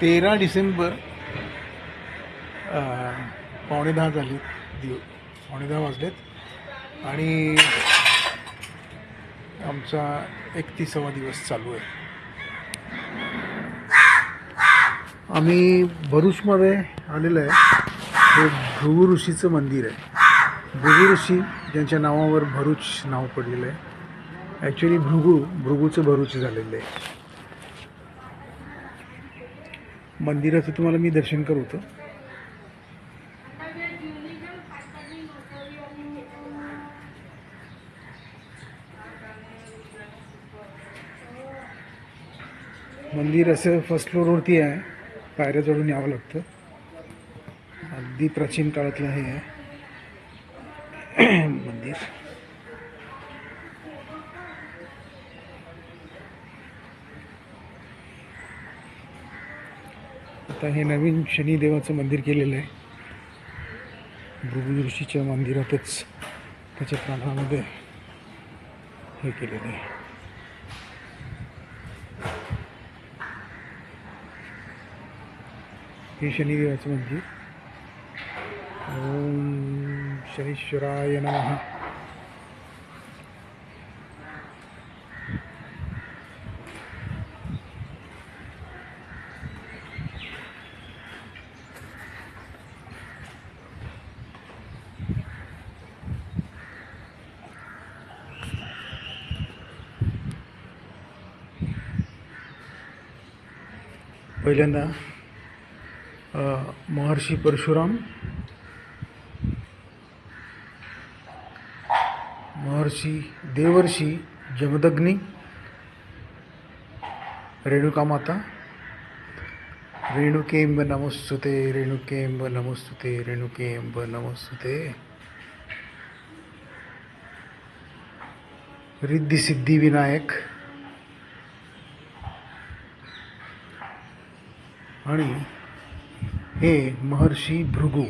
तेरा डिसेंबर पावणे दहा झाले दिव पावणे दहा वाजलेत. आणि आमचा एकतीसावा दिवस चालू आहे. आम्ही भरूचमध्ये आलेलो आहे. हे भृगु ऋषीचं मंदिर आहे. भृगु ऋषी ज्यांच्या नावावर भरूच नाव पडलेलं आहे. ॲक्च्युली भृगू भृगूचं भरूच झालेलं आहे. मंदिराचं तुम्हाला मी दर्शन करवतो. मंदिर असं फर्स्ट फ्लोअरवरती आहे. पायऱ्या चढून यावं लागतं. अगदी प्राचीन काळातलं हे आहे. मंदिर. आता हे नवीन शनिदेवाचं मंदिर केलेलं आहे. भृगु ऋषीच्या मंदिरातच त्याच्या प्रांगणामध्ये हे केलेलं आहे. हे शनिदेवाचं मंदिर. ओम शनीश्वराय नमः. पहिल्यांदा महर्षी परशुराम महर्षी देवर्षी जमदग्नी रेणुका माता रेणुकेंब नमोस्तुते रेणुकेंब नमस्तुते रेणुकेंब नमोस्तुते। रिद्धी सिद्धी विनायक आणि हे महर्षी भृगू.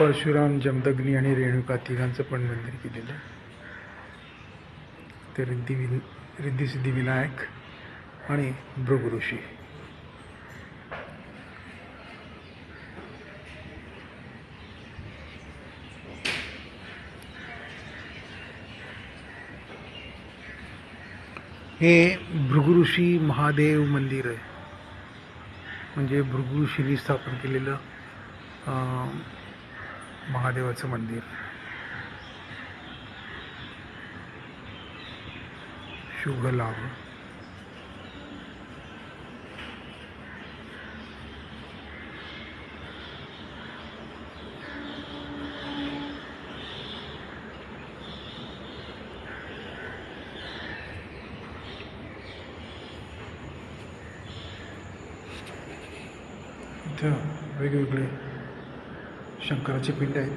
परशुराम जमदग्नी आणि रेणुका तिघांचं पण मंदिर केलेलं आहे. ते रिद्धी विन रिद्धिसिद्धी विनायक आणि भृगु ऋषी. हे भृगु ऋषी महादेव मंदिर आहे. म्हणजे भृगु स्थापन केलेलं महादेवाचं मंदिर. शुभ लाभ इथं वेगवेगळे शंकराचे पिंड आहेत.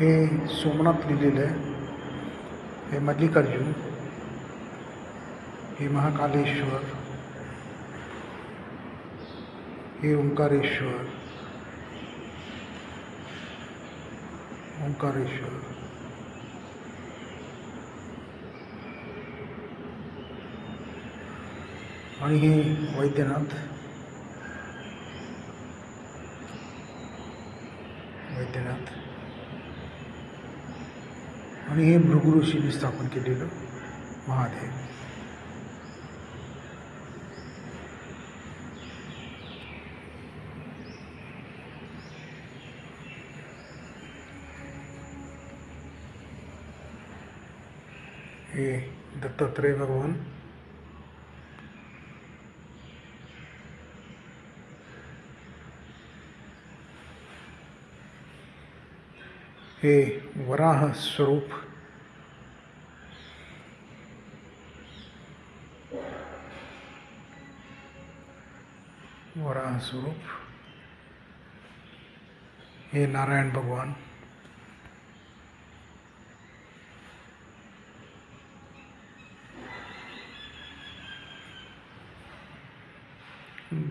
हे सोमनाथ लिहिलेलं आहे. हे मल्लिकार्जुन. हे महाकालेश्वर. हे ओंकारेश्वर. ओंकारेश्वर. आणि हे वैद्यनाथ. वैद्यनाथ. आणि हे भृगुऋषीने स्थापन केलेलं महादेव. हे दत्तात्रय भगवान हे वराह स्वरूप। वराह स्वरूप। हे नारायण भगवान।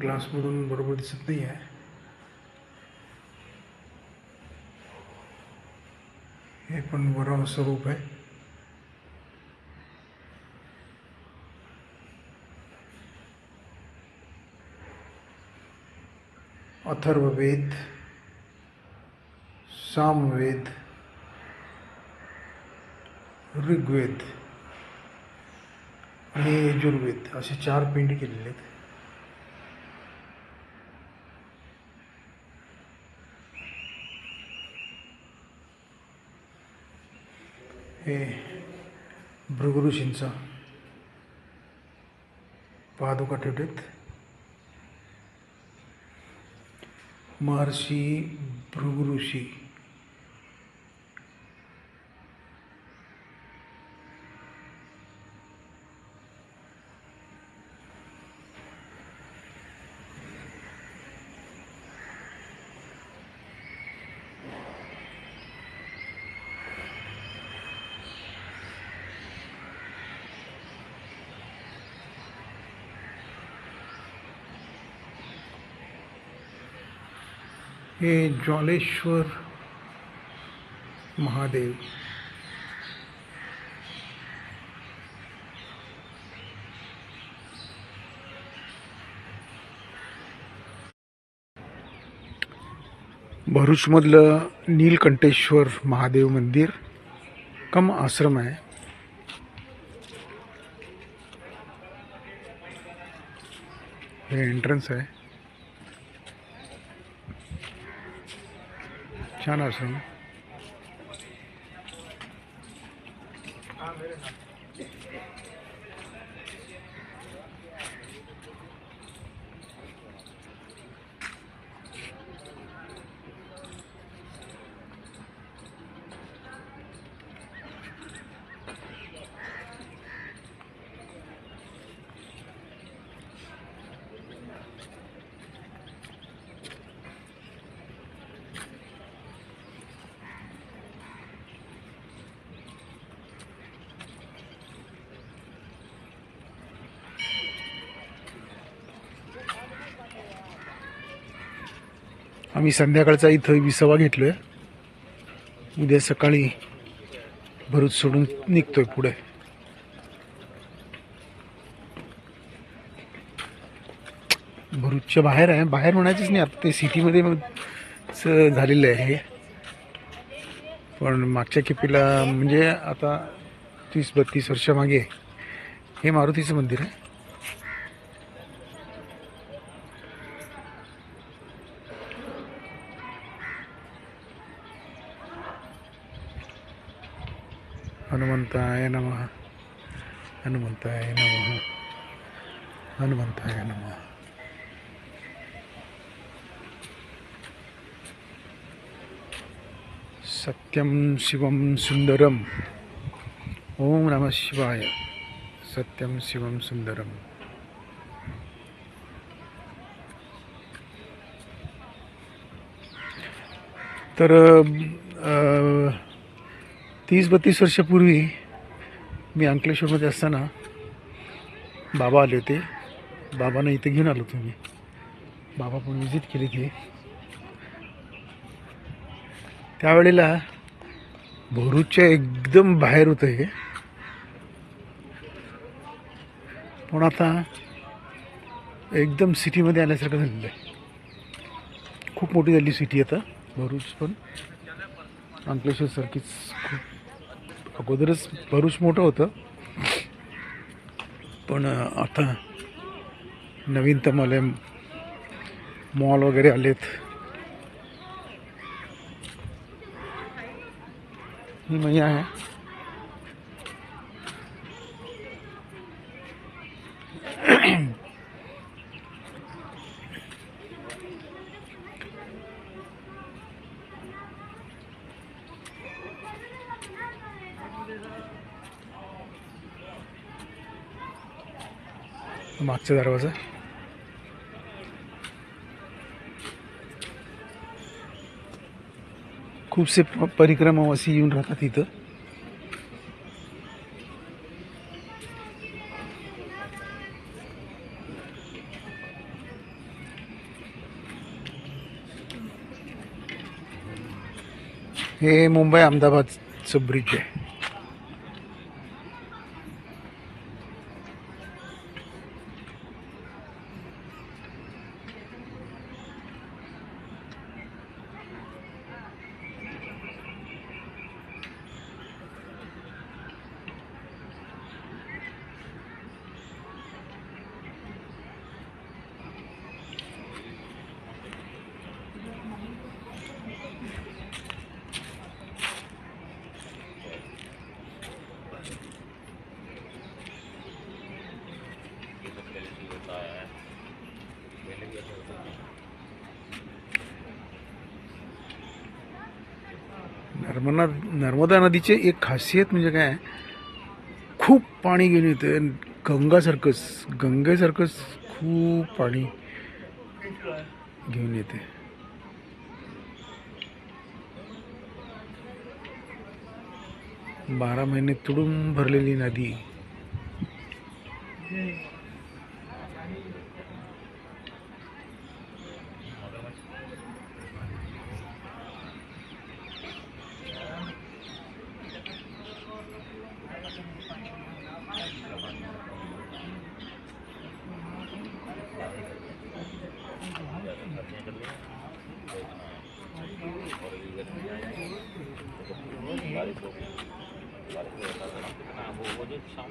ग्लासमधून बरोबर दिसत नाही आहे पण वराह स्वरूप है। अथर्ववेद सामवेद ऋग्वेद आणि यजुर्वेद असे चार पिंड केलेले आहेत हे भृगु ऋषींचा पादुका ठेवलेत. महर्षी भृगु हे ज्वालेश्वर महादेव. भरूचमधलं नीलकंठेश्वर महादेव मंदिर कम आश्रम आहे. हे एंट्रन्स आहे. छान आश्रम आम्ही संध्याकाळचा इथं विसावा घेतलोय. उद्या सकाळी भरूच सोडून निघतोय पुढे. भरूचच्या बाहेर आहे. बाहेर म्हणायचंच नाही. आता ते सिटीमध्ये झालेलं आहे हे. पण मागच्या किपीला म्हणजे आता तीस बत्तीस वर्षामागे हे मारुतीचं मंदिर आहे. ಹನುಮಂತಾಯ ನಮಃ. ಹನುಮಂತಾಯ ನಮಃ. ಹನುಮಂತಾಯ ನಮಃ. ಸತ್ಯಂ ಶಿವಂ ಸುಂದರಂ. ಓಂ ನಮಃ ಶಿವಾಯ. ಸತ್ಯಂ ಶಿವಂ ಸುಂದರಂ. तर तीस बत्तीस वर्षापूर्वी मी अंकलेश्वरमध्ये असताना बाबा आले होते. बाबांना इथे घेऊन आलो तुम्ही बाबा पण विजिट केली ती त्यावेळेला भरूचच्या एकदम बाहेर होतं हे. पण आता एकदम सिटीमध्ये आल्यासारखं झालेलं आहे. खूप मोठी झाली सिटी आता भरूच पण. अंकलेश्वर सारखीच खूप अगोदरच भरूच मोठं होतं. पण आता नवीनतम आले मॉल वगैरे आलेत. ही मैया आहे. मागचा दरवाजा. खूपसे परिक्रमावासी येऊन राहतात इथं. हे मुंबई अहमदाबादचं ब्रिज आहे. नर्मदा नर्मदा नदीची एक खासियत म्हणजे काय? खूप पाणी घेऊन येते गंगासारखंच गंगेसारखंच खूप पाणी घेऊन येते. बारा महिने तुडून भरलेली नदी.